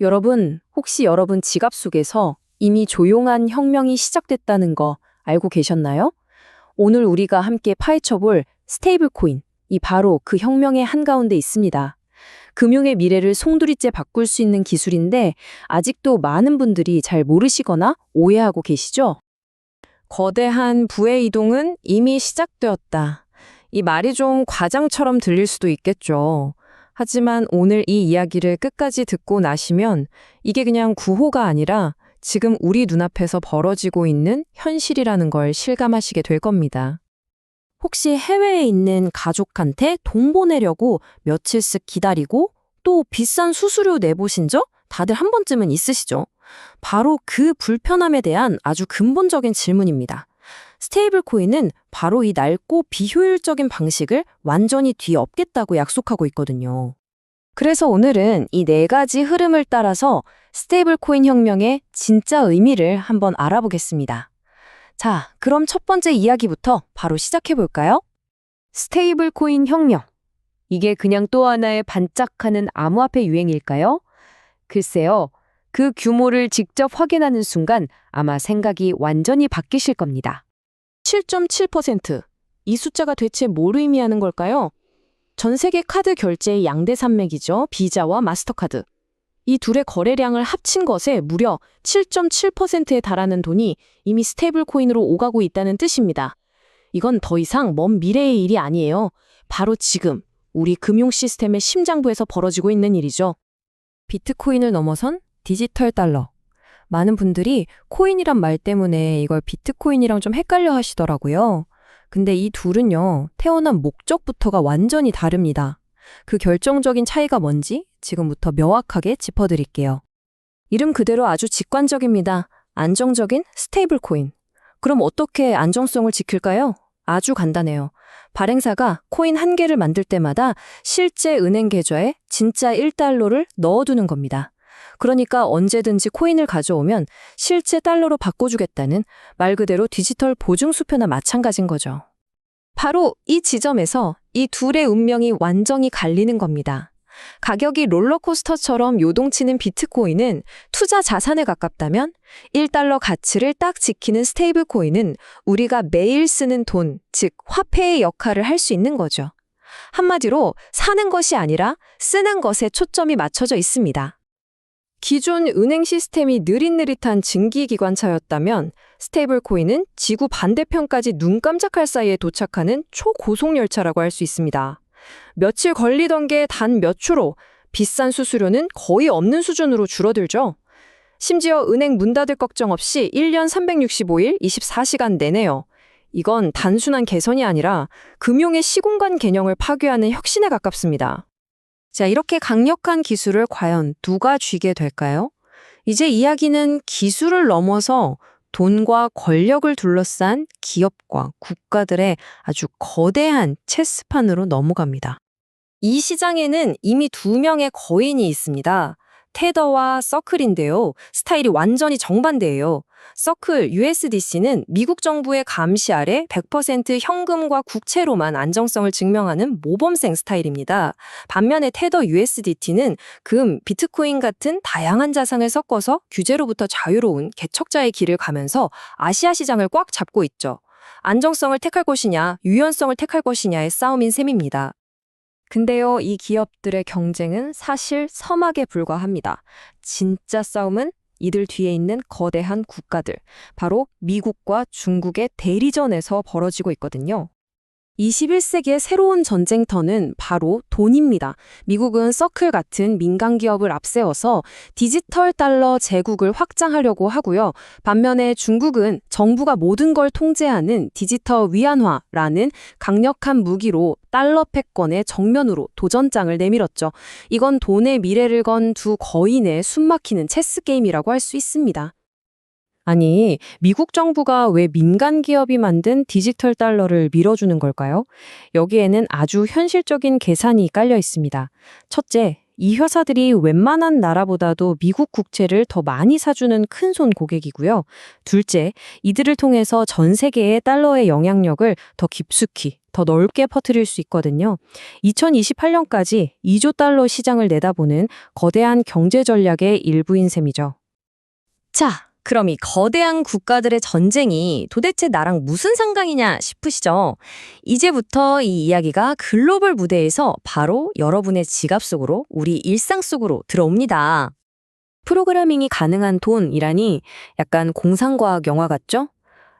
여러분, 혹시 여러분 지갑 속에서 이미 조용한 혁명이 시작됐다는 거 알고 계셨나요? 오늘 우리가 함께 파헤쳐볼 스테이블 코인, 이 바로 그 혁명의 한가운데 있습니다. 금융의 미래를 송두리째 바꿀 수 있는 기술인데 아직도 많은 분들이 잘 모르시거나 오해하고 계시죠? 거대한 부의 이동은 이미 시작되었다. 이 말이 좀 과장처럼 들릴 수도 있겠죠. 하지만 오늘 이 이야기를 끝까지 듣고 나시면 이게 그냥 구호가 아니라 지금 우리 눈앞에서 벌어지고 있는 현실이라는 걸 실감하시게 될 겁니다. 혹시 해외에 있는 가족한테 돈 보내려고 며칠씩 기다리고 또 비싼 수수료 내보신 적 다들 한 번쯤은 있으시죠? 바로 그 불편함에 대한 아주 근본적인 질문입니다. 스테이블 코인은 바로 이 낡고 비효율적인 방식을 완전히 뒤엎겠다고 약속하고 있거든요. 그래서 오늘은 이 네 가지 흐름을 따라서 스테이블 코인 혁명의 진짜 의미를 한번 알아보겠습니다. 자, 그럼 첫 번째 이야기부터 바로 시작해 볼까요? 스테이블 코인 혁명. 이게 그냥 또 하나의 반짝하는 암호화폐 유행일까요? 글쎄요. 그 규모를 직접 확인하는 순간 아마 생각이 완전히 바뀌실 겁니다. 7.7%. 이 숫자가 대체 뭘 의미하는 걸까요? 전 세계 카드 결제의 양대 산맥이죠. 비자와 마스터카드. 이 둘의 거래량을 합친 것에 무려 7.7%에 달하는 돈이 이미 스테이블 코인으로 오가고 있다는 뜻입니다. 이건 더 이상 먼 미래의 일이 아니에요. 바로 지금 우리 금융 시스템의 심장부에서 벌어지고 있는 일이죠. 비트코인을 넘어선 디지털 달러. 많은 분들이 코인이란 말 때문에 이걸 비트코인이랑 좀 헷갈려 하시더라고요. 근데 이 둘은요, 태어난 목적부터가 완전히 다릅니다. 그 결정적인 차이가 뭔지 지금부터 명확하게 짚어드릴게요. 이름 그대로 아주 직관적입니다. 안정적인 스테이블 코인. 그럼 어떻게 안정성을 지킬까요? 아주 간단해요. 발행사가 코인 한 개를 만들 때마다 실제 은행 계좌에 진짜 1달러를 넣어두는 겁니다. 그러니까 언제든지 코인을 가져오면 실제 달러로 바꿔주겠다는 말 그대로 디지털 보증수표나 마찬가지인 거죠. 바로 이 지점에서 이 둘의 운명이 완전히 갈리는 겁니다. 가격이 롤러코스터처럼 요동치는 비트코인은 투자 자산에 가깝다면 1달러 가치를 딱 지키는 스테이블 코인은 우리가 매일 쓰는 돈, 즉 화폐의 역할을 할 수 있는 거죠. 한마디로 사는 것이 아니라 쓰는 것에 초점이 맞춰져 있습니다. 기존 은행 시스템이 느릿느릿한 증기기관차였다면 스테이블 코인은 지구 반대편까지 눈 깜짝할 사이에 도착하는 초고속 열차라고 할 수 있습니다. 며칠 걸리던 게 단 몇 초로 비싼 수수료는 거의 없는 수준으로 줄어들죠. 심지어 은행 문 닫을 걱정 없이 1년 365일 24시간 내내요. 이건 단순한 개선이 아니라 금융의 시공간 개념을 파괴하는 혁신에 가깝습니다. 자, 이렇게 강력한 기술을 과연 누가 쥐게 될까요? 이제 이야기는 기술을 넘어서 돈과 권력을 둘러싼 기업과 국가들의 아주 거대한 체스판으로 넘어갑니다. 이 시장에는 이미 두 명의 거인이 있습니다. 테더와 서클인데요. 스타일이 완전히 정반대예요. 서클 USDC는 미국 정부의 감시 아래 100% 현금과 국채로만 안정성을 증명하는 모범생 스타일입니다. 반면에 테더 USDT는 금, 비트코인 같은 다양한 자산을 섞어서 규제로부터 자유로운 개척자의 길을 가면서 아시아 시장을 꽉 잡고 있죠. 안정성을 택할 것이냐, 유연성을 택할 것이냐의 싸움인 셈입니다. 근데요, 이 기업들의 경쟁은 사실 서막에 불과합니다. 진짜 싸움은 이들 뒤에 있는 거대한 국가들, 바로 미국과 중국의 대리전에서 벌어지고 있거든요. 21세기의 새로운 전쟁터는 바로 돈입니다. 미국은 서클 같은 민간 기업을 앞세워서 디지털 달러 제국을 확장하려고 하고요. 반면에 중국은 정부가 모든 걸 통제하는 디지털 위안화라는 강력한 무기로 달러 패권의 정면으로 도전장을 내밀었죠. 이건 돈의 미래를 건 두 거인의 숨막히는 체스 게임이라고 할 수 있습니다. 아니, 미국 정부가 왜 민간 기업이 만든 디지털 달러를 밀어주는 걸까요? 여기에는 아주 현실적인 계산이 깔려 있습니다. 첫째, 이 회사들이 웬만한 나라보다도 미국 국채를 더 많이 사주는 큰손 고객이고요. 둘째, 이들을 통해서 전 세계의 달러의 영향력을 더 깊숙이, 더 넓게 퍼뜨릴 수 있거든요. 2028년까지 2조 달러 시장을 내다보는 거대한 경제 전략의 일부인 셈이죠. 자, 그럼 이 거대한 국가들의 전쟁이 도대체 나랑 무슨 상관이냐 싶으시죠? 이제부터 이 이야기가 글로벌 무대에서 바로 여러분의 지갑 속으로 우리 일상 속으로 들어옵니다. 프로그래밍이 가능한 돈이라니 약간 공상과학 영화 같죠?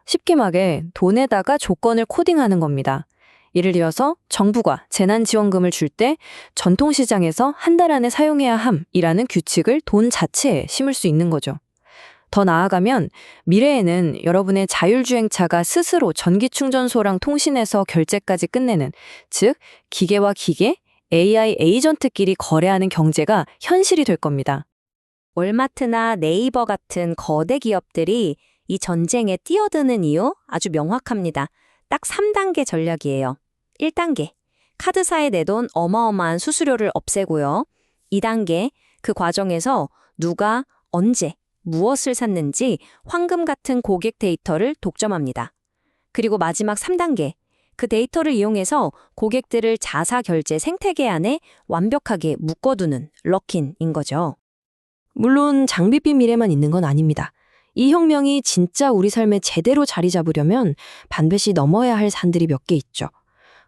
쉽게 말해 돈에다가 조건을 코딩하는 겁니다. 예를 들어서 정부가 재난지원금을 줄 때 전통시장에서 한 달 안에 사용해야 함이라는 규칙을 돈 자체에 심을 수 있는 거죠. 더 나아가면 미래에는 여러분의 자율주행차가 스스로 전기 충전소랑 통신해서 결제까지 끝내는, 즉, 기계와 기계, AI 에이전트끼리 거래하는 경제가 현실이 될 겁니다. 월마트나 네이버 같은 거대 기업들이 이 전쟁에 뛰어드는 이유 아주 명확합니다. 딱 3단계 전략이에요. 1단계. 카드사에 내돈 어마어마한 수수료를 없애고요. 2단계. 그 과정에서 누가 언제 무엇을 샀는지 황금 같은 고객 데이터를 독점합니다. 그리고 마지막 3단계. 그 데이터를 이용해서 고객들을 자사 결제 생태계 안에 완벽하게 묶어두는 럭킨인 거죠. 물론 장비빛 미래만 있는 건 아닙니다. 이 혁명이 진짜 우리 삶에 제대로 자리 잡으려면 반드시 넘어야 할 산들이 몇 개 있죠.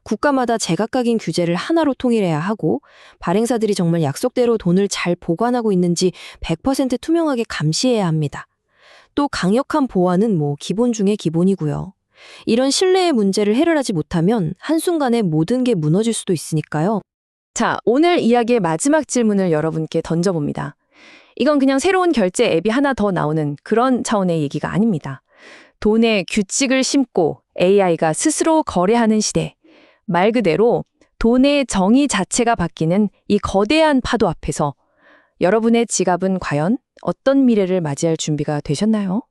국가마다 제각각인 규제를 하나로 통일해야 하고 발행사들이 정말 약속대로 돈을 잘 보관하고 있는지 100% 투명하게 감시해야 합니다. 또 강력한 보안은 뭐 기본 중에 기본이고요. 이런 신뢰의 문제를 해결하지 못하면 한순간에 모든 게 무너질 수도 있으니까요. 자, 오늘 이야기의 마지막 질문을 여러분께 던져봅니다. 이건 그냥 새로운 결제 앱이 하나 더 나오는 그런 차원의 얘기가 아닙니다. 돈에 규칙을 심고 AI가 스스로 거래하는 시대. 말 그대로 돈의 정의 자체가 바뀌는 이 거대한 파도 앞에서 여러분의 지갑은 과연 어떤 미래를 맞이할 준비가 되셨나요?